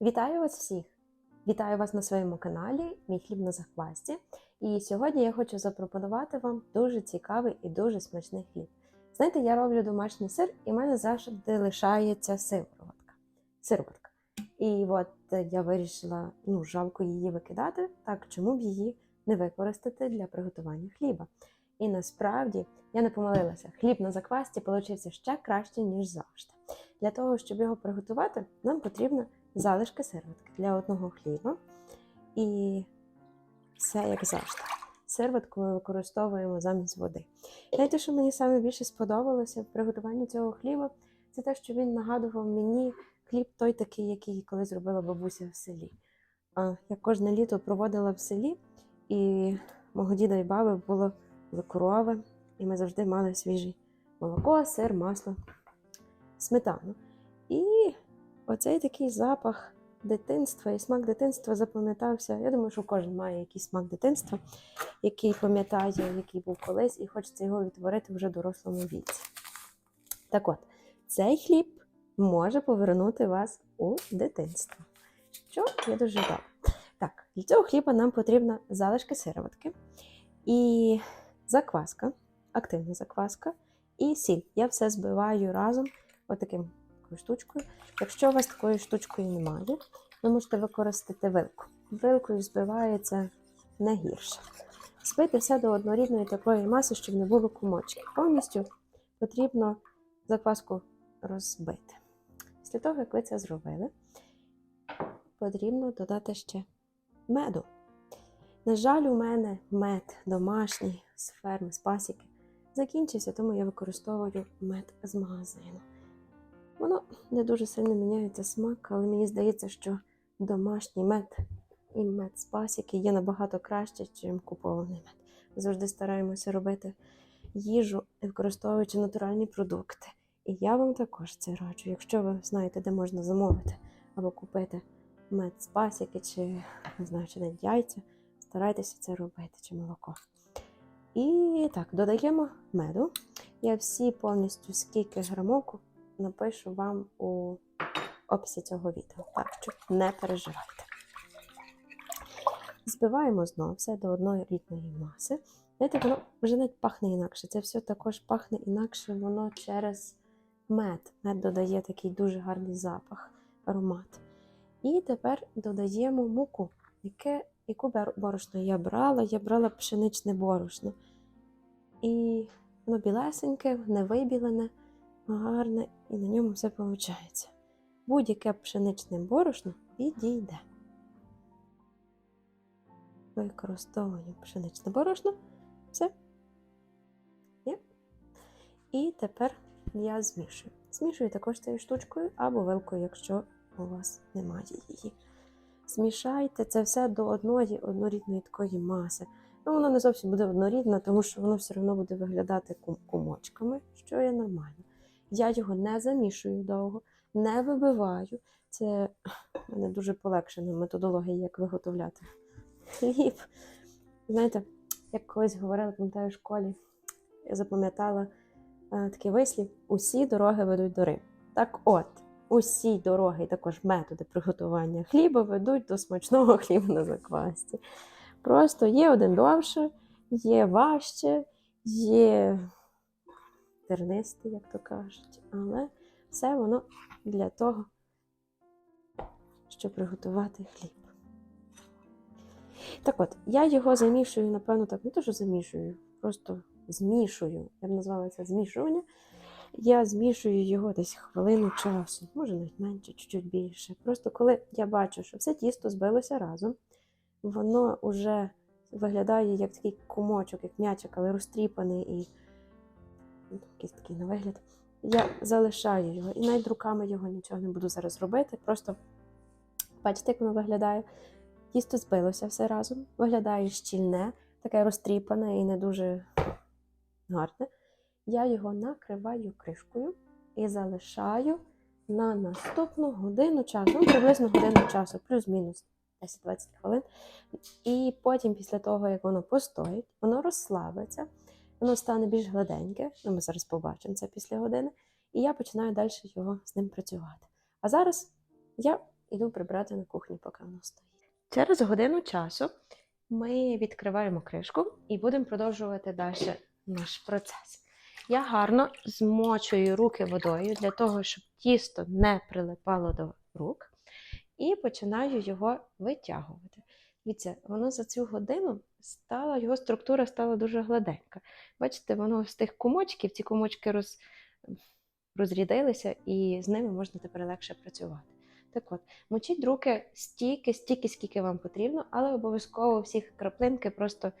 Вітаю вас всіх! Вітаю вас на своєму каналі Мій хліб на захвасті. І сьогодні я хочу запропонувати вам дуже цікавий і дуже смачний хліб. Знаєте, я роблю домашній сир, і в мене завжди лишається сироватка. сироватка. І от е, я вирішила, ну, жалко її викидати, так чому б її не використати для приготування хліба. І насправді я не помилилася. Хліб на заквасті получився ще краще, ніж завжди. Для того, щоб його приготувати, нам потрібно залишки сироватки для одного хліба. І все як завжди. Сироватку ми використовуємо замість води. Знаєте, що мені саме більше сподобалося в приготуванні цього хліба, це те, що він нагадував мені хліб той такий, який колись робила бабуся в селі. Я кожне літо проводила в селі, і мого діда і баби було корови, і ми завжди мали свіжий молоко, сир, масло, сметану. І оцей такий запах дитинства і смак дитинства запам'ятався. Я думаю, що кожен має якийсь смак дитинства, який пам'ятає, який був колись, і хочеться його відтворити вже дорослому віці. Так от, цей хліб може повернути вас у дитинство. Що є дуже добре. Так, для цього хліба нам потрібна залишки сироватки і закваска, активна закваска, і сіль. Я все збиваю разом отаким такою штучкою. Якщо у вас такої штучкою немає, ви можете використати вилку. Вилкою збивається не гірше. Збити все до однорідної такої маси, щоб не було комочків. Повністю потрібно закваску розбити. Після того, як ви це зробили, потрібно додати ще меду. На жаль, у мене мед домашній з ферми, з пасіки закінчився, тому я використовую мед з магазину. Воно не дуже сильно міняється смак, але мені здається, що домашній мед і мед з пасіки є набагато краще, ніж купований мед. Ми завжди стараємося робити їжу, використовуючи натуральні продукти. І я вам також це раджу. Якщо ви знаєте, де можна замовити або купити мед з пасіки, чи не знаю, чи навіть яйця, старайтеся це робити, чи молоко. І так, додаємо меду. Я всі повністю скільки грамовку напишу вам у описі цього відео. Так що не переживайте. Збиваємо знову все до одної рідної маси. Знаєте, воно вже навіть пахне інакше. Це все також пахне інакше, воно через мед. Мед додає такий дуже гарний запах, аромат. І тепер додаємо муку, яке, яку борошно я брала. Я брала пшеничне борошно. І воно білесеньке, невибілене, гарне, і на ньому все виходить. Будь-яке пшеничне борошно підійде. Використовую пшеничне борошно. Все. Є. І тепер я змішую. Змішую також цією штучкою або вилкою, якщо у вас немає її. Змішайте це все до одної однорідної такої маси. Ну, воно не зовсім буде однорідне, тому що воно все одно буде виглядати кумочками, що є нормально. Я його не замішую довго, не вибиваю. Це в мене дуже полегшена методологія, як виготовляти хліб. Знаєте, як колись говорила, пам'ятаю, в школі, я запам'ятала е, такий вислів: усі дороги ведуть до Риму. Так от, усі дороги, і також методи приготування хліба ведуть до смачного хліба на заквасті. Просто є один довше, є важче, є тернистий, як то кажуть, але все воно для того, щоб приготувати хліб. Так от, я його замішую, напевно, так, не то, що замішую, просто змішую. Я б назвала це змішування. Я змішую його десь хвилину часу, може навіть менше, чуть-чуть більше. Просто коли я бачу, що все тісто збилося разом, воно вже виглядає як такий комочок, як м'ячик, але розтріпаний і якийсь такий на вигляд. Я залишаю його і навіть руками його нічого не буду зараз робити. Просто бачите, як воно виглядає. Тісто збилося все разом, виглядає щільне, таке розтріпане і не дуже гарне. Я його накриваю кришкою і залишаю на наступну годину часу, ну, приблизно годину часу, плюс-мінус 10-20 хвилин. І потім, після того, як воно постоїть, воно розслабиться, воно стане більш гладеньке. Ну, ми зараз побачимо це після години. І я починаю далі його з ним працювати. А зараз я іду прибрати на кухні, поки воно стоїть. Через годину часу ми відкриваємо кришку і будемо продовжувати далі наш процес. Я гарно змочую руки водою для того, щоб тісто не прилипало до рук, і починаю його витягувати. Дивіться, воно за цю годину стала, його структура стала дуже гладенька. Бачите, воно з тих кумочків, ці кумочки роз, розрідилися, і з ними можна тепер легше працювати. Так от, мочіть руки стільки, стільки, скільки вам потрібно, але обов'язково всі краплинки просто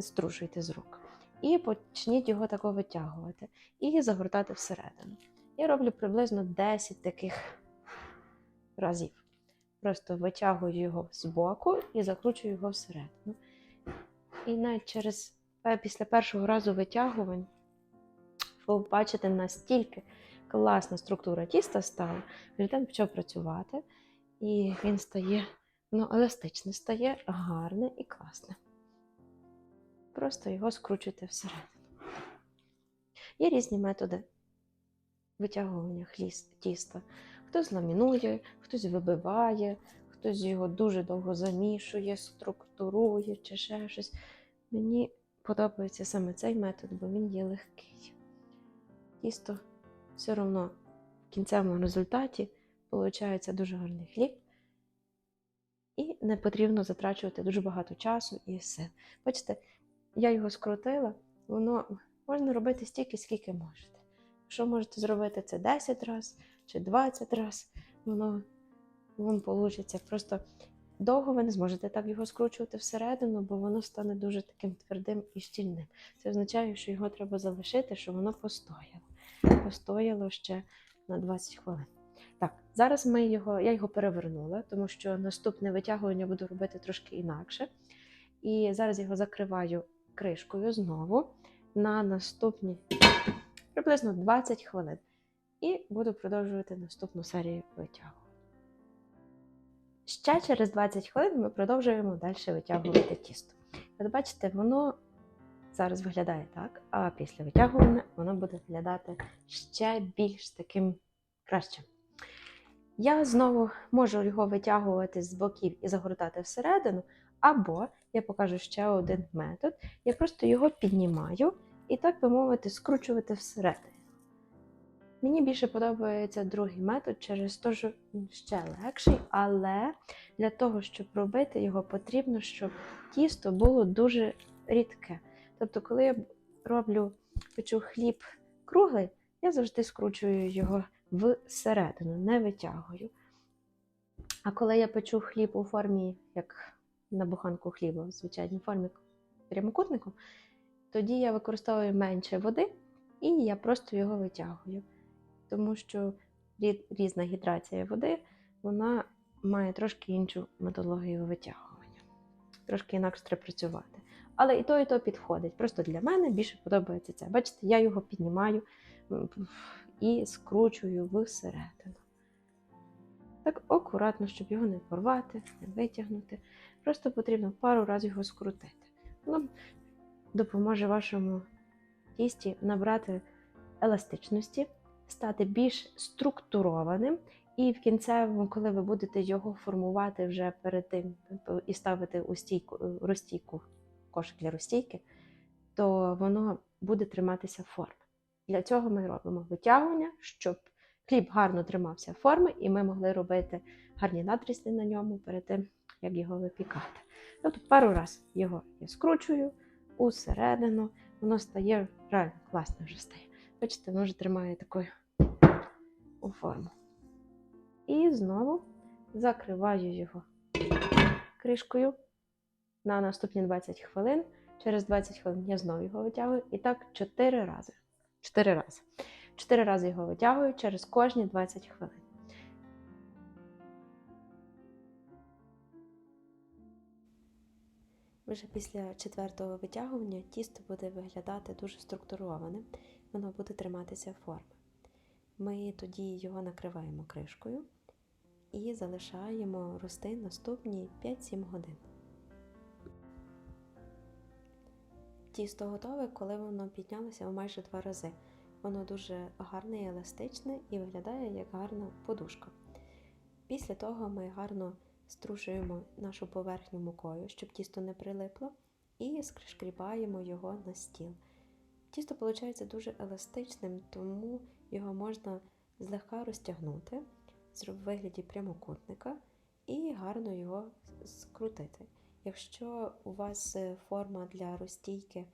струшуйте з рук. І почніть його тако витягувати і загортати всередину. Я роблю приблизно 10 таких разів. Просто витягую його з боку і закручую його всередину. І навіть через після першого разу витягувань ви бачите настільки класна структура тіста стала, глютен почав працювати, і він стає ну, еластичне, стає гарне і класне. Просто його скручуйте всередину. Є різні методи витягування хліс, тіста. Хтось ламінує, хтось вибиває, хтось його дуже довго замішує, структурує чи ще щось. Мені подобається саме цей метод, бо він є легкий. Тісто все одно в кінцевому результаті виходить дуже гарний хліб. І не потрібно затрачувати дуже багато часу і сил. Бачите, я його скрутила, воно можна робити стільки, скільки можете. Якщо можете зробити це 10 разів чи 20 разів, воно вам вийде. Просто довго ви не зможете так його скручувати всередину, бо воно стане дуже таким твердим і щільним. Це означає, що його треба залишити, щоб воно постояло. Постояло ще на 20 хвилин. Так, зараз ми його, я його перевернула, тому що наступне витягування буду робити трошки інакше. І зараз його закриваю кришкою знову на наступні приблизно 20 хвилин. І буду продовжувати наступну серію витягу. Ще через 20 хвилин ми продовжуємо далі витягувати тісто. От бачите, воно зараз виглядає так, а після витягування воно буде виглядати ще більш таким кращим. Я знову можу його витягувати з боків і загортати всередину, або я покажу ще один метод. Я просто його піднімаю і, так би мовити, скручувати всередину. Мені більше подобається другий метод через те, що він ще легший, але для того, щоб робити його, потрібно, щоб тісто було дуже рідке. Тобто, коли я роблю печу хліб круглий, я завжди скручую його всередину, не витягую. А коли я печу хліб у формі, як на буханку хліба, в звичайній формі прямокутником, тоді я використовую менше води і я просто його витягую. Тому що різна гідрація води вона має трошки іншу методологію витягування. Трошки інакше треба працювати. Але і то, і то підходить. Просто для мене більше подобається це. Бачите, я його піднімаю і скручую всередину. Так акуратно, щоб його не порвати, не витягнути. Просто потрібно пару разів його скрутити. Воно допоможе вашому тісті набрати еластичності, стати більш структурованим. І в кінцевому, коли ви будете його формувати вже перед тим і ставити у стійку, розстійку, кошик для розстійки, то воно буде триматися форми. Для цього ми робимо витягування, щоб хліб гарно тримався форми, і ми могли робити гарні надрізки на ньому перед тим, як його випікати. Тобто пару разів його я скручую усередину, воно стає реально класно вже стає. Бачите, воно вже тримає такою у форму. І знову закриваю його кришкою на наступні 20 хвилин. Через 20 хвилин я знову його витягую. І так 4 рази. 4 рази. 4 рази його витягую через кожні 20 хвилин. Вже після четвертого витягування тісто буде виглядати дуже структурованим, воно буде триматися форми. Ми тоді його накриваємо кришкою і залишаємо рости наступні 5-7 годин. Тісто готове, коли воно піднялося в майже два рази. Воно дуже гарне і еластичне і виглядає як гарна подушка. Після того ми гарно струшуємо нашу поверхню мукою, щоб тісто не прилипло, і скришкрібаємо його на стіл. Тісто виходить дуже еластичним, тому його можна злегка розтягнути в вигляді прямокутника і гарно його скрутити. Якщо у вас е, форма для розстійки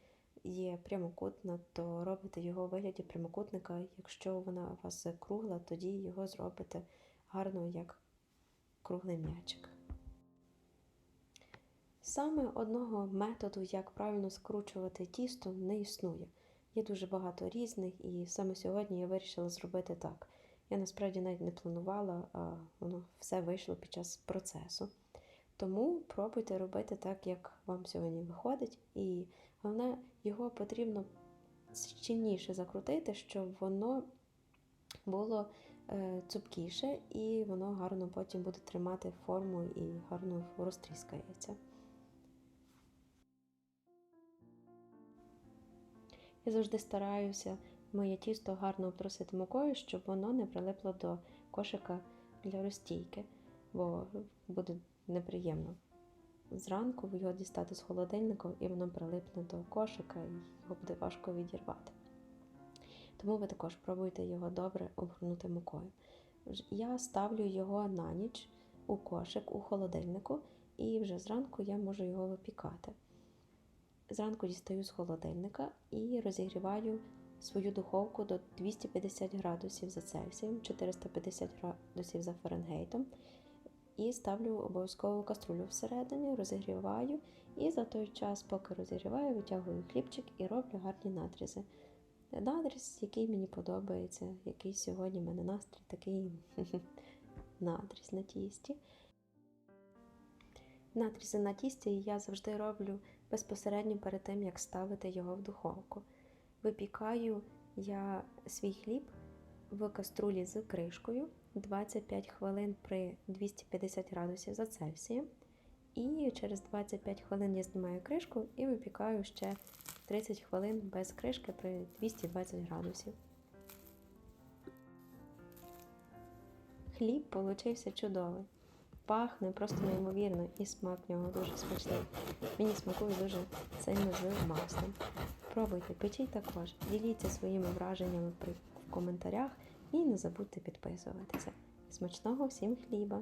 є прямокутна, то робите його у вигляді прямокутника. Якщо вона у вас кругла, тоді його зробите гарно як круглий м'ячик. Саме одного методу, як правильно скручувати тісто, не існує. Є дуже багато різних, і саме сьогодні я вирішила зробити так. Я насправді навіть не планувала, а воно все вийшло під час процесу. Тому пробуйте робити так, як вам сьогодні виходить. І головне, його потрібно щільніше закрутити, щоб воно було е, цупкіше і воно гарно потім буде тримати форму і гарно розтріскається. Я завжди стараюся моє тісто гарно обтрусити мукою, щоб воно не прилипло до кошика для розстійки, бо буде неприємно. Зранку його дістати з холодильника і воно прилипне до кошика, і його буде важко відірвати. Тому ви також пробуйте його добре обгорнути мукою. Я ставлю його на ніч у кошик у холодильнику, і вже зранку я можу його випікати. Зранку дістаю з холодильника і розігріваю свою духовку до 250 градусів за Цельсієм, 450 градусів за Фаренгейтом. І ставлю обов'язково каструлю всередині, розігріваю, і за той час, поки розігріваю, витягую хлібчик і роблю гарні надрізи. Надріз, який мені подобається, який сьогодні в мене настрій, такий надріз на тісті. Надрізи на тісті я завжди роблю безпосередньо перед тим, як ставити його в духовку. Випікаю я свій хліб в каструлі з кришкою 25 хвилин при 250 градусів за Цельсієм. І через 25 хвилин я знімаю кришку і випікаю ще 30 хвилин без кришки при 220 градусів. Хліб получився чудовий. Пахне просто неймовірно і смак в нього дуже смачний. Мені смакує дуже сильно з маслом. Пробуйте, печіть також, діліться своїми враженнями в коментарях і не забудьте підписуватися. Смачного всім хліба!